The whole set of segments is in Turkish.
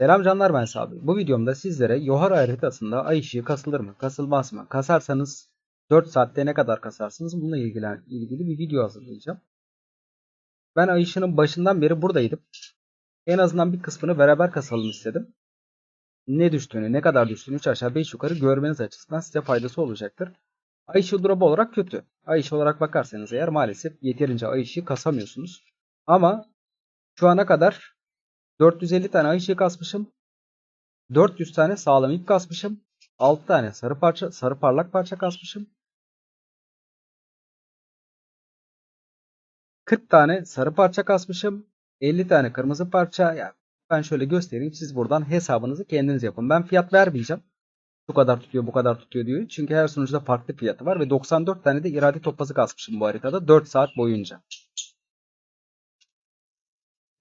Selam canlar ben Sabri. Bu videomda sizlere Yohara haritasında ay ışığı kasılır mı, kasılmaz mı? Kasarsanız 4 saatte ne kadar kasarsınız? Bununla ilgili, ilgili bir video hazırlayacağım. Ben ay ışığının başından beri buradaydım. En azından bir kısmını beraber kasalım istedim. Ne düştüğünü, ne kadar düştüğünü 3 aşağı 5 yukarı görmeniz açısından size faydası olacaktır. Ay ışığı drop'u olarak kötü. Ay ışığı olarak bakarsanız eğer maalesef yeterince ay ışığı kasamıyorsunuz. Ama şu ana kadar 450 tane ay ışığı kasmışım. 400 tane sağlam ip kasmışım. 6 tane sarı parça, sarı parlak parça kasmışım. 40 tane sarı parça kasmışım. 50 tane kırmızı parça. Yani ben şöyle göstereyim. Siz buradan hesabınızı kendiniz yapın. Ben fiyat vermeyeceğim. Bu kadar tutuyor, bu kadar tutuyor diyor. Çünkü her sunucuda farklı fiyatı var ve 94 tane de irade topazı kasmışım bu haritada 4 saat boyunca.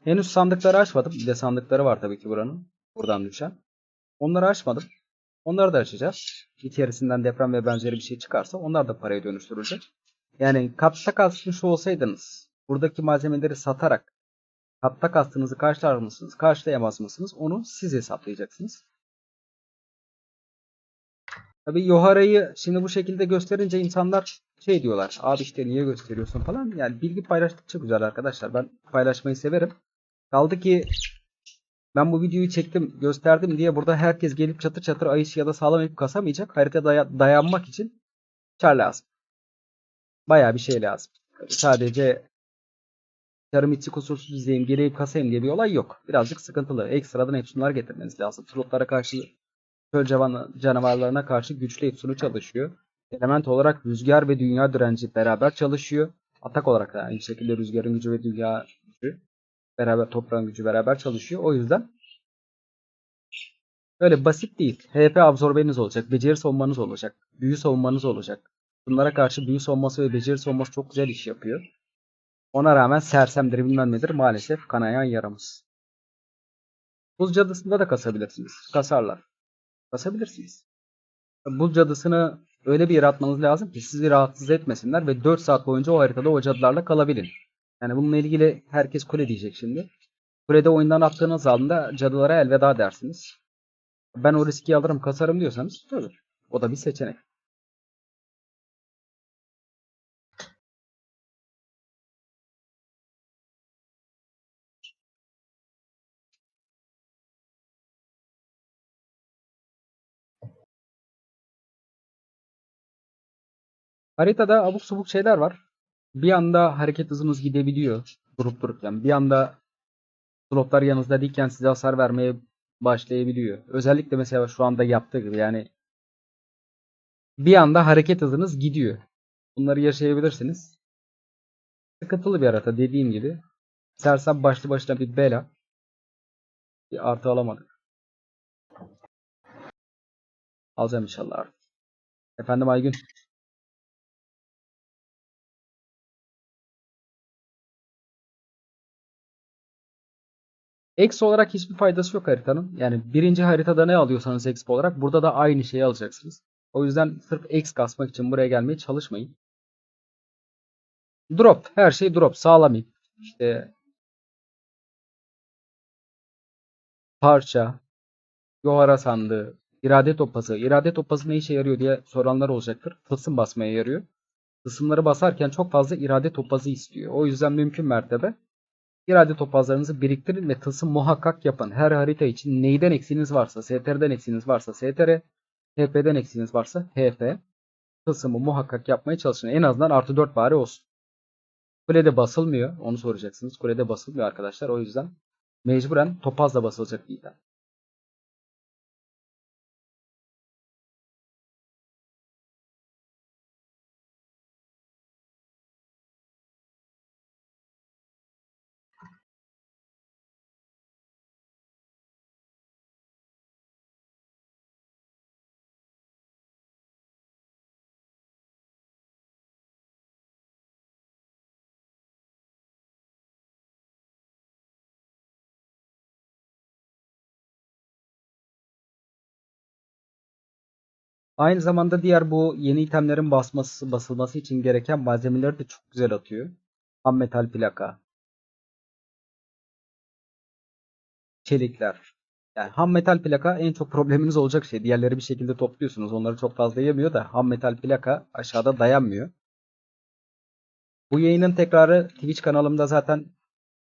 Henüz sandıkları açmadım. Bir de sandıkları var tabii ki buranın. Buradan düşen. Onları açmadım. Onları da açacağız. İçerisinden deprem ve benzeri bir şey çıkarsa onlar da paraya dönüştürülecek. Yani katta kasmış olsaydınız buradaki malzemeleri satarak katta kastığınızı karşılar mısınız, karşılayamaz mısınız? Onu siz hesaplayacaksınız. Tabii Yohara'yı şimdi bu şekilde gösterince insanlar şey diyorlar. Abi işte niye gösteriyorsun falan. Yani bilgi paylaştıkça güzel arkadaşlar. Ben paylaşmayı severim. Kaldı ki ben bu videoyu çektim, gösterdim diye burada herkes gelip çatır çatır ayışı ya da sağlam ip kasamayacak. Harita daya- dayanmak için çar lazım. Bayağı bir şey lazım. Sadece yarım içi kusursuz izleyeyim, ip kasayım diye bir olay yok. Birazcık sıkıntılı. Ekstradan efsunlar getirmeniz lazım. Slotlara karşı, çöl canavarlarına karşı güçlü efsunu çalışıyor. Element olarak rüzgar ve dünya direnci beraber çalışıyor. Atak olarak da aynı şekilde rüzgarın gücü ve dünya gücü beraber toprağın gücü beraber çalışıyor. O yüzden öyle basit değil. HP absorbeniz olacak, beceri savunmanız olacak, büyü savunmanız olacak. Bunlara karşı büyü savunması ve beceri savunması çok güzel iş yapıyor. Ona rağmen sersemdir bilmem nedir maalesef kanayan yaramız. Buz cadısında da kasabilirsiniz. Kasarlar. Kasabilirsiniz. Buz cadısını öyle bir yere atmanız lazım ki sizi rahatsız etmesinler ve 4 saat boyunca o haritada o cadılarla kalabilin. Yani bununla ilgili herkes kule diyecek şimdi. Kulede oyundan attığınız anda cadılara elveda dersiniz. Ben o riski alırım kasarım diyorsanız tabii. O da bir seçenek. Haritada abuk subuk şeyler var. Bir anda hareket hızınız gidebiliyor durup dururken. Bir anda slotlar yanınızda değilken size hasar vermeye başlayabiliyor. Özellikle mesela şu anda yaptığı gibi yani bir anda hareket hızınız gidiyor. Bunları yaşayabilirsiniz. Sıkıntılı bir harita dediğim gibi. Sersem başlı başına bir bela. Bir artı alamadık. Alacağım inşallah artık. Efendim Aygün. Eksi olarak hiçbir faydası yok haritanın. Yani birinci haritada ne alıyorsanız exp olarak burada da aynı şeyi alacaksınız. O yüzden sırf X kasmak için buraya gelmeye çalışmayın. Drop. Her şey drop. Sağlam ip. İşte parça, yohara sandığı, irade topası. İrade topası ne işe yarıyor diye soranlar olacaktır. Tılsım basmaya yarıyor. Tılsımları basarken çok fazla irade topazı istiyor. O yüzden mümkün mertebe İrade topazlarınızı biriktirin ve tılsım muhakkak yapın. Her harita için neyden eksiğiniz varsa, STR'den eksiğiniz varsa STR, HP'den eksiğiniz varsa HP. Tılsımı muhakkak yapmaya çalışın. En azından artı 4 bari olsun. Kulede basılmıyor. Onu soracaksınız. Kulede basılmıyor arkadaşlar. O yüzden mecburen topazla basılacak bir Aynı zamanda diğer bu yeni itemlerin basması, basılması için gereken malzemeleri de çok güzel atıyor. Ham metal plaka. Çelikler. Yani ham metal plaka en çok probleminiz olacak şey. Diğerleri bir şekilde topluyorsunuz. Onları çok fazla yemiyor da ham metal plaka aşağıda dayanmıyor. Bu yayının tekrarı Twitch kanalımda zaten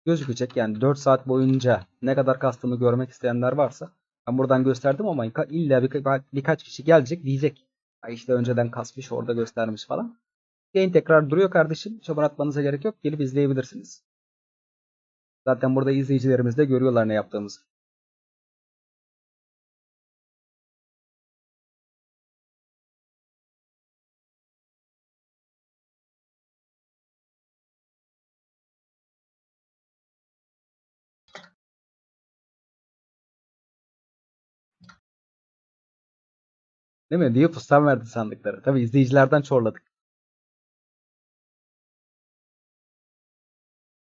gözükecek. Yani 4 saat boyunca ne kadar kastımı görmek isteyenler varsa ben buradan gösterdim ama illa bir, birkaç kişi gelecek diyecek. Ay işte önceden kasmış orada göstermiş falan. Yayın tekrar duruyor kardeşim. Çoban atmanıza gerek yok. Gelip izleyebilirsiniz. Zaten burada izleyicilerimiz de görüyorlar ne yaptığımızı. Değil mi? Diye pustan verdi sandıkları. Tabi izleyicilerden çorladık.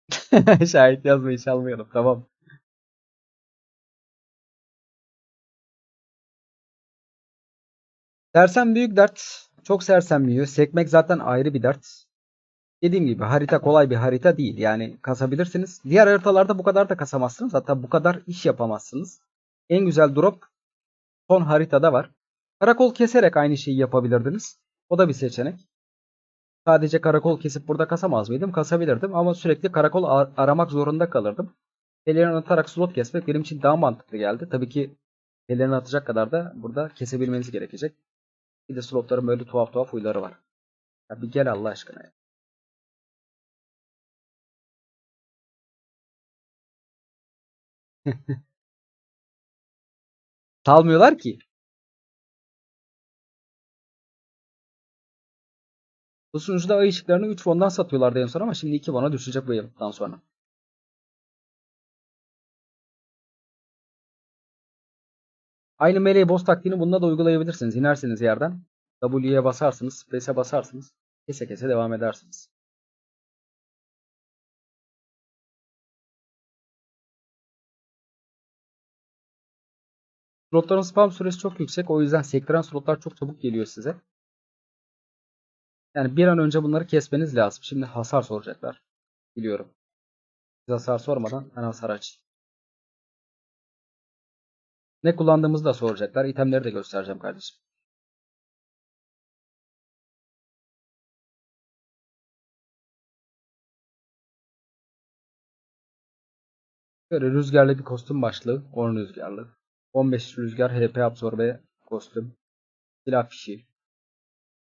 Şahit yazmayı çalmayalım. Tamam. Sersem büyük dert. Çok sersemliyor. Sekmek zaten ayrı bir dert. Dediğim gibi harita kolay bir harita değil. Yani kasabilirsiniz. Diğer haritalarda bu kadar da kasamazsınız. Hatta bu kadar iş yapamazsınız. En güzel drop son haritada var. Karakol keserek aynı şeyi yapabilirdiniz. O da bir seçenek. Sadece karakol kesip burada kasamaz mıydım? Kasabilirdim ama sürekli karakol ar aramak zorunda kalırdım. Pelerin atarak slot kesmek benim için daha mantıklı geldi. Tabii ki pelerin atacak kadar da burada kesebilmeniz gerekecek. Bir de slotların böyle tuhaf tuhaf huyları var. Ya bir gel Allah aşkına ya. Salmıyorlar ki. Bu sunucuda ay ışıklarını 3 fondan satıyorlardı en son ama şimdi 2 fona düşecek bu yıldan sonra. Aynı melee boss taktiğini bunda da uygulayabilirsiniz. İnersiniz yerden. W'ye basarsınız. Space'e basarsınız. Kese kese devam edersiniz. Slotların spam süresi çok yüksek. O yüzden sektiren slotlar çok çabuk geliyor size. Yani bir an önce bunları kesmeniz lazım. Şimdi hasar soracaklar. Biliyorum. Siz hasar sormadan ben hasar aç. Ne kullandığımızı da soracaklar. İtemleri de göstereceğim kardeşim. Böyle rüzgarlı bir kostüm başlığı. 10 rüzgarlı. 15 rüzgar HP absorbe kostüm. Silah fişi.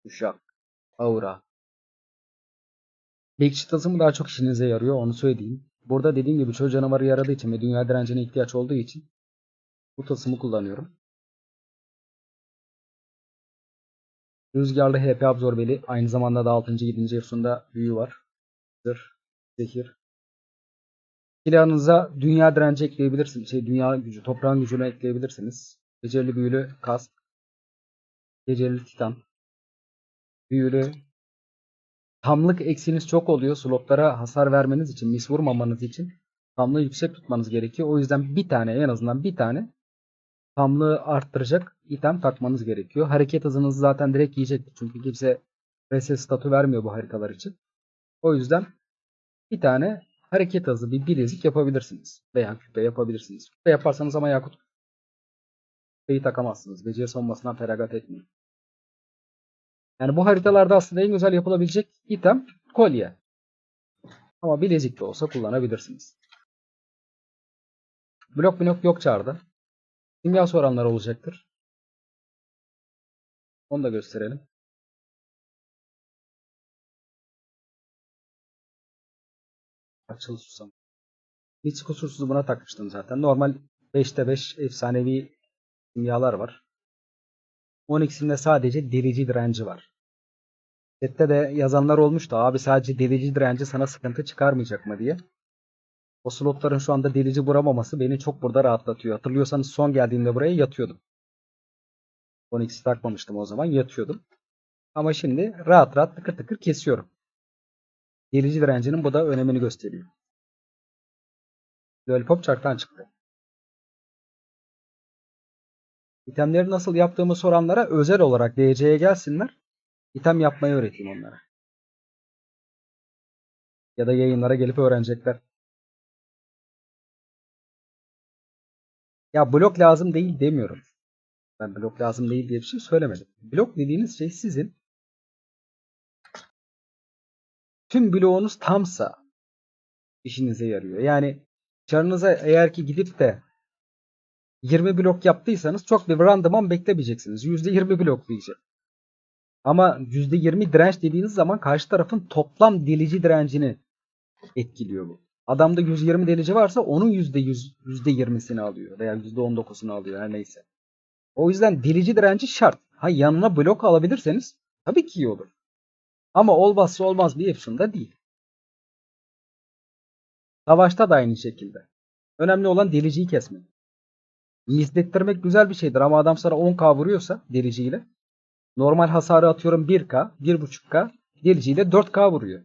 Uşak. Aura. Bekçi tasımı daha çok işinize yarıyor onu söyleyeyim. Burada dediğim gibi çoğu canavarı yaradığı için ve dünya direncine ihtiyaç olduğu için bu tasımı kullanıyorum. Rüzgarlı HP absorbeli. Aynı zamanda da 6. 7. Efsun'da büyü var. Zırh, zehir. Silahınıza dünya direnci ekleyebilirsiniz. Şey, dünya gücü, toprağın gücünü ekleyebilirsiniz. Becerili büyülü kask. Becerili titan. Büyülü. Tamlık eksiniz çok oluyor. Slotlara hasar vermeniz için, mis vurmamanız için tamlığı yüksek tutmanız gerekiyor. O yüzden bir tane en azından bir tane tamlığı arttıracak item takmanız gerekiyor. Hareket hızınızı zaten direkt yiyecek. Çünkü kimse RS statü vermiyor bu haritalar için. O yüzden bir tane hareket hızı bir bilezik yapabilirsiniz. Veya küpe yapabilirsiniz. Küpe yaparsanız ama Yakut küpeyi takamazsınız. Beceri savunmasından feragat etmeyin. Yani bu haritalarda aslında en güzel yapılabilecek item kolye. Ama bilezik de olsa kullanabilirsiniz. Blok blok yok çağrıda. Kimya soranlar olacaktır. Onu da gösterelim. Açıl susam. Hiç kusursuz buna takmıştım zaten. Normal 5'te 5 efsanevi kimyalar var. 12'sinde sadece delici direnci var. Chat'te de yazanlar olmuştu. Abi sadece delici direnci sana sıkıntı çıkarmayacak mı diye. O slotların şu anda delici vuramaması beni çok burada rahatlatıyor. Hatırlıyorsanız son geldiğimde buraya yatıyordum. 12'si takmamıştım o zaman yatıyordum. Ama şimdi rahat rahat tıkır tıkır kesiyorum. Delici direncinin bu da önemini gösteriyor. Lollipop çarktan çıktı. İtemleri nasıl yaptığımı soranlara özel olarak DC'ye gelsinler. İtem yapmayı öğreteyim onlara. Ya da yayınlara gelip öğrenecekler. Ya blok lazım değil demiyorum. Ben blok lazım değil diye bir şey söylemedim. Blok dediğiniz şey sizin tüm bloğunuz tamsa işinize yarıyor. Yani çarınıza eğer ki gidip de 20 blok yaptıysanız çok bir randıman beklemeyeceksiniz. %20 blok diyecek. Ama %20 direnç dediğiniz zaman karşı tarafın toplam delici direncini etkiliyor bu. Adamda 120 delici varsa onun %100, %20'sini alıyor veya %19'unu alıyor her neyse. O yüzden delici direnci şart. Ha yanına blok alabilirseniz tabii ki iyi olur. Ama olmazsa olmaz bir Epson'da değil. Savaşta da aynı şekilde. Önemli olan deliciyi kesmek. Mislettirmek güzel bir şeydir ama adam sana 10k vuruyorsa deliciyle normal hasarı atıyorum 1k, 1.5k deliciyle 4k vuruyor.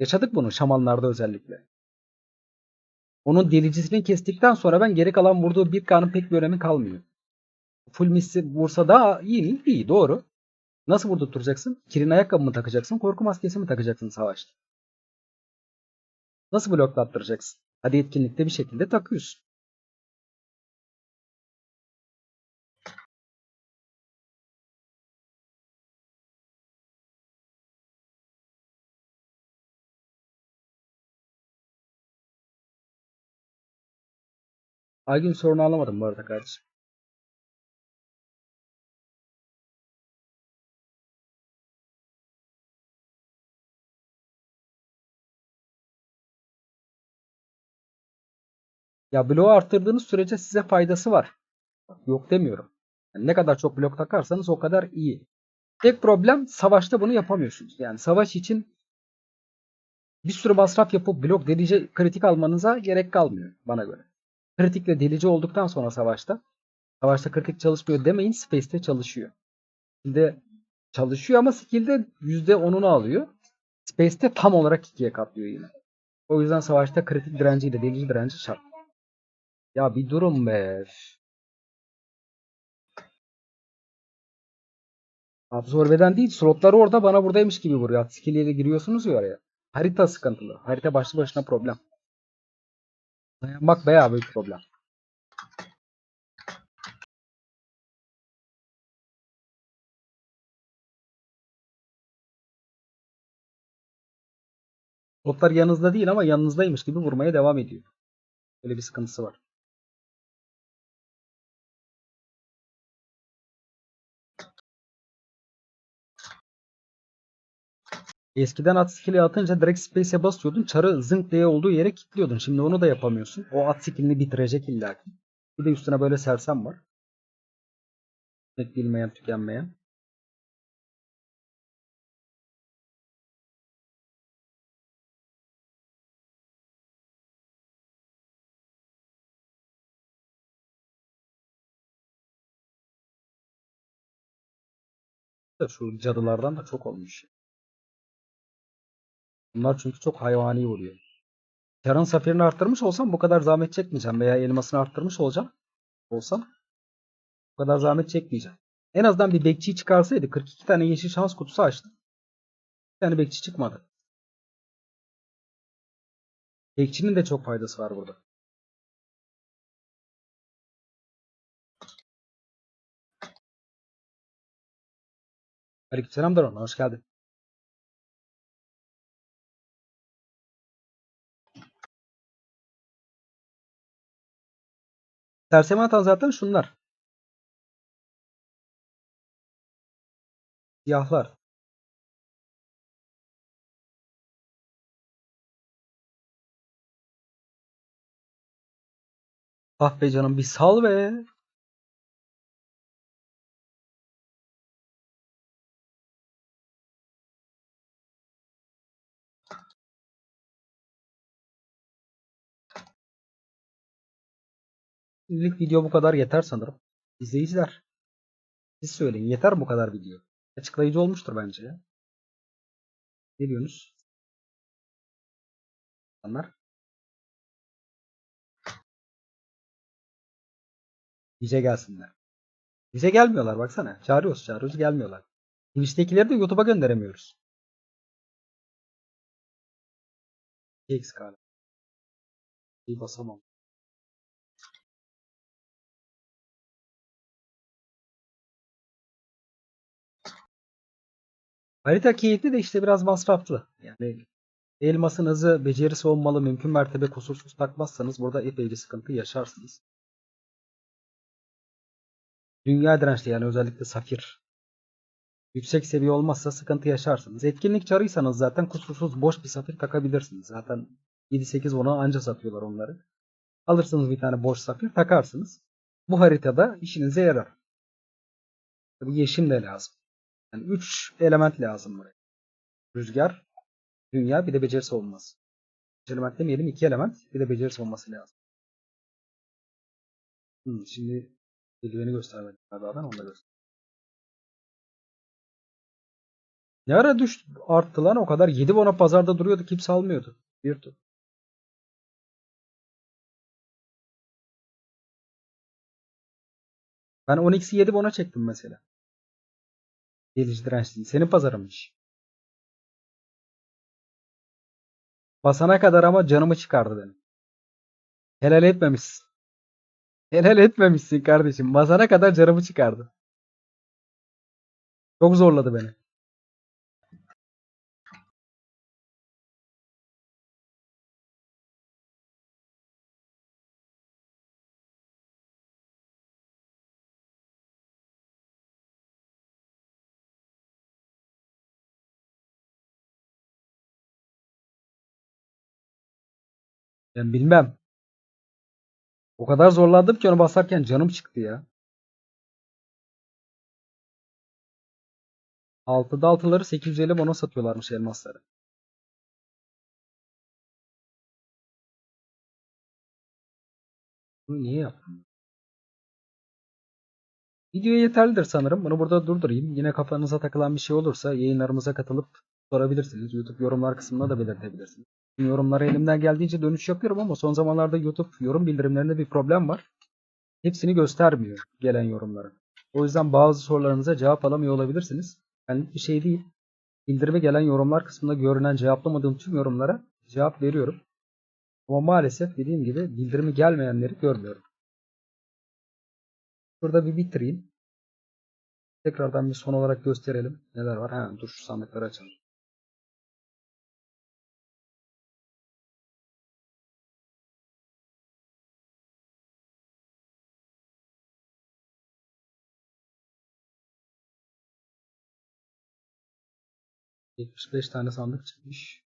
Yaşadık bunu şamanlarda özellikle. Onun delicisini kestikten sonra ben geri kalan vurduğu 1k'nın pek bir önemi kalmıyor. Full missi vursa daha iyi mi? İyi doğru. Nasıl vurdurtacaksın? Kirin ayakkabı mı takacaksın? Korku maskesi mi takacaksın savaşta? Nasıl bloklattıracaksın? Hadi etkinlikte bir şekilde takıyorsun. Aygün sorunu anlamadım bu arada kardeşim. Ya bloğu arttırdığınız sürece size faydası var. Yok demiyorum. Yani ne kadar çok blok takarsanız o kadar iyi. Tek problem savaşta bunu yapamıyorsunuz. Yani savaş için bir sürü masraf yapıp blok delici kritik almanıza gerek kalmıyor bana göre. Kritikle delici olduktan sonra savaşta savaşta kritik çalışmıyor demeyin Space'te çalışıyor. Şimdi çalışıyor ama skill'de %10'unu alıyor. Space'te tam olarak ikiye katlıyor yine. O yüzden savaşta kritik direnciyle delici direnci şart. Ya bir durun be. Absorbeden değil slotları orada bana buradaymış gibi vuruyor. Skill ile giriyorsunuz ya oraya. Harita sıkıntılı. Harita başlı başına problem. Dayanmak bayağı büyük problem. Slotlar yanınızda değil ama yanınızdaymış gibi vurmaya devam ediyor. Böyle bir sıkıntısı var. Eskiden at skill'i atınca direkt space'e basıyordun. Çarı zınk diye olduğu yere kilitliyordun. Şimdi onu da yapamıyorsun. O at skill'ini bitirecek illa ki. Bir de üstüne böyle sersem var. Net bilmeyen, tükenmeyen. Şu cadılardan da çok olmuş. Bunlar çünkü çok hayvani vuruyor. Karın safirini arttırmış olsam bu kadar zahmet çekmeyeceğim. Veya elmasını arttırmış olacağım. Olsam bu kadar zahmet çekmeyeceğim. En azından bir bekçiyi çıkarsaydı 42 tane yeşil şans kutusu açtı. Bir tane bekçi çıkmadı. Bekçinin de çok faydası var burada. Aleykümselam Daron. Hoş geldin. Serseme atan zaten şunlar. Siyahlar. Ah be canım bir sal be. İlk video bu kadar yeter sanırım. İzleyiciler. Siz söyleyin. Yeter bu kadar video. Açıklayıcı olmuştur bence. Ne diyorsunuz? İnsanlar. Bize gelsinler. Bize gelmiyorlar baksana. Çağırıyoruz çağırıyoruz gelmiyorlar. Twitch'tekileri de YouTube'a gönderemiyoruz. X kala. Bir basamam. Harita keyifli de işte biraz masraflı. Yani elmasın hızı becerisi olmalı. Mümkün mertebe kusursuz takmazsanız burada epey bir sıkıntı yaşarsınız. Dünya dirençli yani özellikle safir. Yüksek seviye olmazsa sıkıntı yaşarsınız. Etkinlik çarıysanız zaten kusursuz boş bir safir takabilirsiniz. Zaten 7-8 ona anca satıyorlar onları. Alırsınız bir tane boş safir takarsınız. Bu haritada işinize yarar. Tabii yeşim de lazım. Yani 3 element lazım buraya. Rüzgar, dünya bir de becerisi olması. 3 element demeyelim 2 element bir de becerisi olması lazım. Hmm, şimdi eldiveni göstermedim galiba onu da göster. Ne ara düştü arttı lan o kadar 7 bona pazarda duruyordu kimse almıyordu. Bir tur. Ben 12'si 7 bona çektim mesela. Gelici dirençli. Senin pazarınmış. Basana kadar ama canımı çıkardı benim. Helal etmemişsin. Helal etmemişsin kardeşim. Basana kadar canımı çıkardı. Çok zorladı beni. Ben bilmem. O kadar zorlandım ki onu basarken canım çıktı ya. 6'da 6'ları 850 bona satıyorlarmış elmasları. Bunu niye yaptım? Video yeterlidir sanırım. Bunu burada durdurayım. Yine kafanıza takılan bir şey olursa yayınlarımıza katılıp sorabilirsiniz. YouTube yorumlar kısmında da belirtebilirsiniz. Yorumlara elimden geldiğince dönüş yapıyorum ama son zamanlarda YouTube yorum bildirimlerinde bir problem var. Hepsini göstermiyor gelen yorumları. O yüzden bazı sorularınıza cevap alamıyor olabilirsiniz. Yani bir şey değil. Bildirime gelen yorumlar kısmında görünen cevaplamadığım tüm yorumlara cevap veriyorum. Ama maalesef dediğim gibi bildirimi gelmeyenleri görmüyorum. Burada bir bitireyim. Tekrardan bir son olarak gösterelim. Neler var? Ha, dur şu sandıkları açalım. Beş tane sandık çıkmış.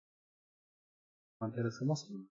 Enteresan nasıl?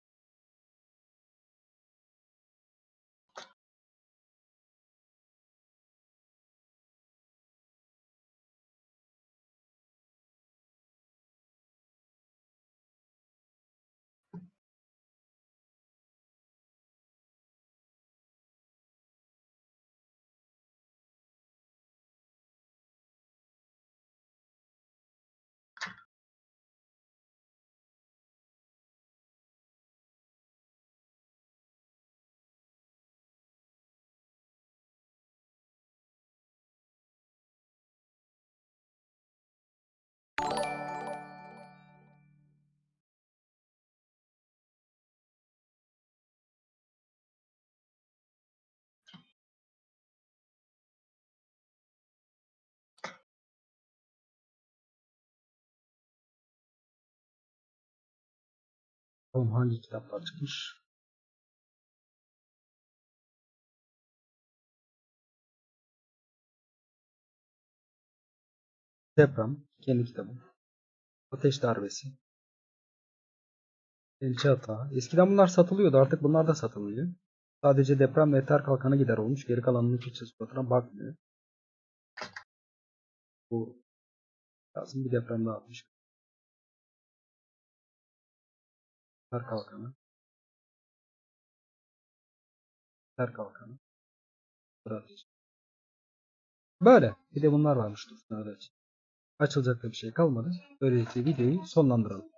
Oğlum hangi kitaplar çıkmış? Deprem, kendi kitabım. Ateş darbesi. Elçi hata. Eskiden bunlar satılıyordu. Artık bunlar da satılmıyor. Sadece deprem ve eter kalkanı gider olmuş. Geri kalanının Türkçe suratına bakmıyor. Bu lazım bir deprem daha atmış. Eter kalkanı. Eter kalkanı. Strateji. Böyle. Bir de bunlar varmış. Dur. Açılacak da bir şey kalmadı. Böylelikle videoyu sonlandıralım.